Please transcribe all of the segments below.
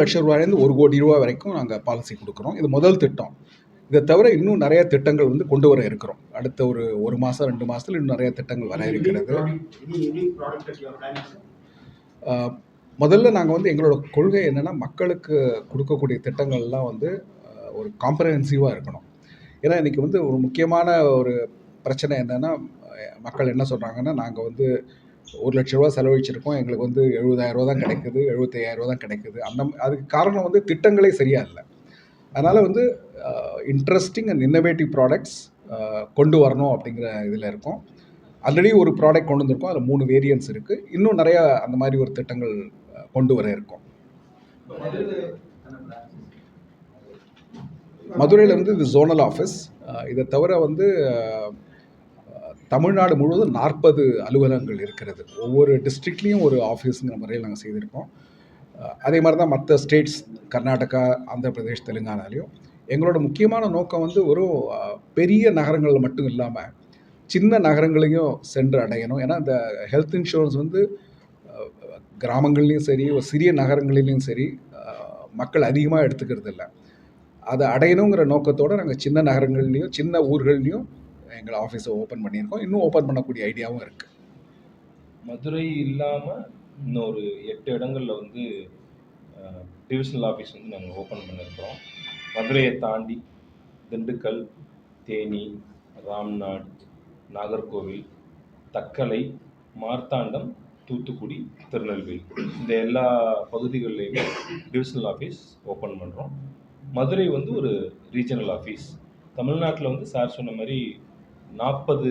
லட்சம் ரூபாயிலேருந்து ஒரு கோடி ரூபா வரைக்கும் நாங்கள் பாலிசி கொடுக்குறோம். இது முதல் திட்டம். இதை தவிர இன்னும் நிறைய திட்டங்கள் வந்து கொண்டு வர இருக்கிறோம். அடுத்த ஒரு ஒரு மாதம் ரெண்டு மாதத்தில் இன்னும் நிறைய திட்டங்கள் வர இருக்கிறது. முதல்ல நாங்கள் வந்து எங்களோட கொள்கை என்னென்னா மக்களுக்கு கொடுக்கக்கூடிய திட்டங்கள்லாம் வந்து ஒரு காம்ப்ரஹென்சிவாக இருக்கணும். ஏன்னா இன்றைக்கி வந்து ஒரு முக்கியமான ஒரு பிரச்சனை என்னென்னா மக்கள் என்ன சொல்கிறாங்கன்னா நாங்கள் வந்து ஒரு லட்ச ரூபா செலவழிச்சிருக்கோம். எங்களுக்கு வந்து எழுபதாயிரம் ரூபா தான் கிடைக்குது. எழுபத்தையாயிரம் ரூபா தான் கிடைக்குது. அந்த அதுக்கு காரணம் வந்து திட்டங்களே சரியா இல்லை. அதனால் வந்து இன்ட்ரெஸ்டிங் அண்ட் இன்னோவேட்டிவ் ப்ராடக்ட்ஸ் கொண்டு வரணும் அப்படிங்கிற இதில் இருக்கும். ஆல்ரெடி ஒரு ப்ராடக்ட் கொண்டு வந்திருக்கோம். அதில் மூணு வேரியன்ஸ் இருக்குது இன்னும் நிறையா அந்த மாதிரி ஒரு திட்டங்கள் கொண்டு வர இருக்கும். மதுரையில் வந்து இது ஜோனல் ஆஃபீஸ் இதை தவிர வந்து தமிழ்நாடு முழுவதும் நாற்பது அலுவலகங்கள் இருக்கிறது. ஒவ்வொரு டிஸ்ட்ரிக்ட்லேயும் ஒரு ஆஃபீஸுங்கிற முறையில் நாங்கள் செய்திருக்கோம். அதே மாதிரி தான் மற்ற ஸ்டேட்ஸ் கர்நாடகா ஆந்திர பிரதேஷ் தெலுங்கானாலையும். எங்களோட முக்கியமான நோக்கம் வந்து ஒரு பெரிய நகரங்களில் மட்டும் இல்லாமல் சின்ன நகரங்களையும் சென்று அடையணும். ஏன்னா இந்த ஹெல்த் இன்சூரன்ஸ் வந்து கிராமங்கள்லேயும் சரி ஒரு சிறிய நகரங்களிலையும் சரி மக்கள் அதிகமாக எடுத்துக்கிறது இல்லை அதை அடையணுங்கிற நோக்கத்தோடு நாங்கள் சின்ன நகரங்கள்லேயும் சின்ன ஊர்கள்லேயும் எங்கள் ஆஃபீஸை ஓப்பன் பண்ணியிருக்கோம். இன்னும் ஓப்பன் பண்ணக்கூடிய ஐடியாவும் இருக்குது மதுரை இல்லாமல் இன்னொரு எட்டு இடங்களில் வந்து டிவிஷனல் ஆஃபீஸ் வந்து நாங்கள் ஓப்பன் பண்ணியிருக்கிறோம். மதுரையை தாண்டி திண்டுக்கல் தேனி ராம்நாட் நாகர்கோவில் தக்கலை மார்த்தாண்டம் தூத்துக்குடி திருநெல்வேலி. இந்த எல்லா பகுதிகளிலையுமே டிவிஷனல் ஆஃபீஸ் ஓப்பன் பண்ணுறோம் மதுரை வந்து ஒரு ரீஜனல் ஆஃபீஸ் தமிழ்நாட்டில் வந்து சார் சொன்ன மாதிரி நாற்பது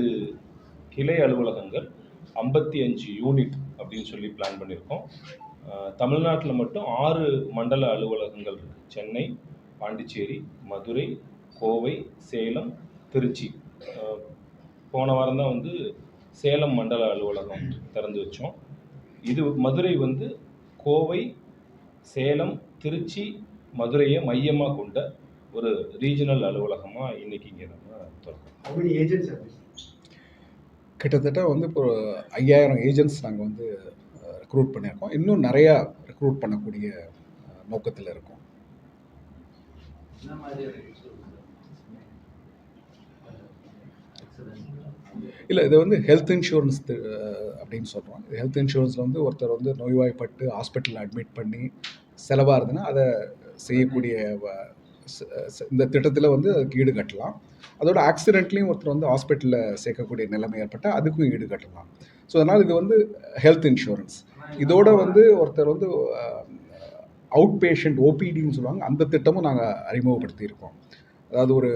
கிளை அலுவலகங்கள் ஐம்பத்தி அஞ்சு யூனிட் அப்படின்னு சொல்லி பிளான் பண்ணியிருக்கோம். தமிழ்நாட்டில் மட்டும் ஆறு மண்டல அலுவலகங்கள் இருக்குது சென்னை பாண்டிச்சேரி மதுரை கோவை சேலம் திருச்சி. போன வாரம் தான் வந்து சேலம் மண்டல அலுவலகம் திறந்து வச்சோம். இது மதுரை வந்து கோவை சேலம் திருச்சி மதுரையை மையமாக கொண்ட ஒரு ரீஜனல் அலுவலகமாக இன்றைக்கி இங்கே நம்ம கிட்டத்தட்ட வந்து இப்போ ஐயாயிரம் ஏஜென்ட்ஸ் நாங்கள் வந்து ரெக்ரூட் பண்ணியிருக்கோம். இன்னும் நிறையா ரெக்ரூட் பண்ணக்கூடிய நோக்கத்தில் இருக்கோம். இல்லை இது வந்து ஹெல்த் இன்சூரன்ஸ் அப்படின்னு சொல்கிறோம் ஹெல்த் இன்சூரன்ஸில் வந்து ஒருத்தர் வந்து நோய்வாய்ப்பட்டு ஹாஸ்பிட்டலில் அட்மிட் பண்ணி செலவாகுதுன்னா அதை செய்யக்கூடிய இந்த திட்டத்தில் வந்து அதுக்கு ஈடு கட்டலாம். அதோட ஆக்சிடென்ட்லேயும் ஒருத்தர் வந்து ஹாஸ்பிட்டலில் சேர்க்கக்கூடிய நிலைமை ஏற்பட்டால் அதுக்கும் ஈடு கட்டலாம். ஸோ அதனால் இது வந்து ஹெல்த் இன்சூரன்ஸ் இதோட வந்து ஒருத்தர் வந்து அவுட் பேஷண்ட் ஓபிடின்னு சொல்லுவாங்க அந்த திட்டமும் நாங்கள் அறிமுகப்படுத்தியிருக்கோம். அதாவது ஒரு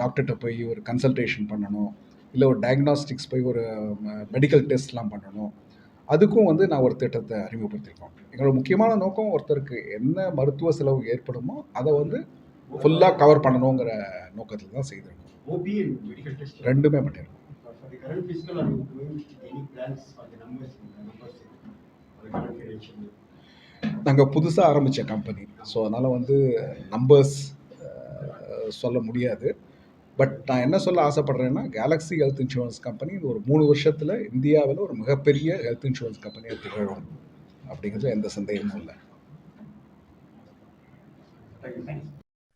டாக்டர்கிட்ட போய் ஒரு கன்சல்டேஷன் பண்ணணும் இல்லை ஒரு டயக்னாஸ்டிக்ஸ் போய் ஒரு மெடிக்கல் டெஸ்ட்லாம் பண்ணணும். அதுக்கும் வந்து நான் ஒரு திட்டத்தை அறிமுகப்படுத்தியிருக்கோம். எங்களோட முக்கியமான நோக்கம் ஒருத்தருக்கு என்ன மருத்துவ செலவு ஏற்படுமோ அதை வந்து ஃபுல்லாக கவர் பண்ணணுங்கிற நோக்கத்தில் தான் செய்திருக்கோம். ரெண்டுமே பண்ணியிருக்கோம்? நாங்கள் புதுசாக ஆரம்பித்த கம்பெனி ஸோ அதனால் வந்து நம்பர்ஸ் சொல்ல முடியாது. பட் நான் என்ன சொல்ல ஆசைப்படுறேன்னா கேலக்ஸி ஹெல்த் இன்சூரன்ஸ் கம்பெனி இது ஒரு மூணு வருஷத்தில் இந்தியாவில் ஒரு மிகப்பெரிய ஹெல்த் இன்சூரன்ஸ் கம்பெனியாக திகழும். அப்படிங்கிறது எந்த சந்தேகமும் இல்லை.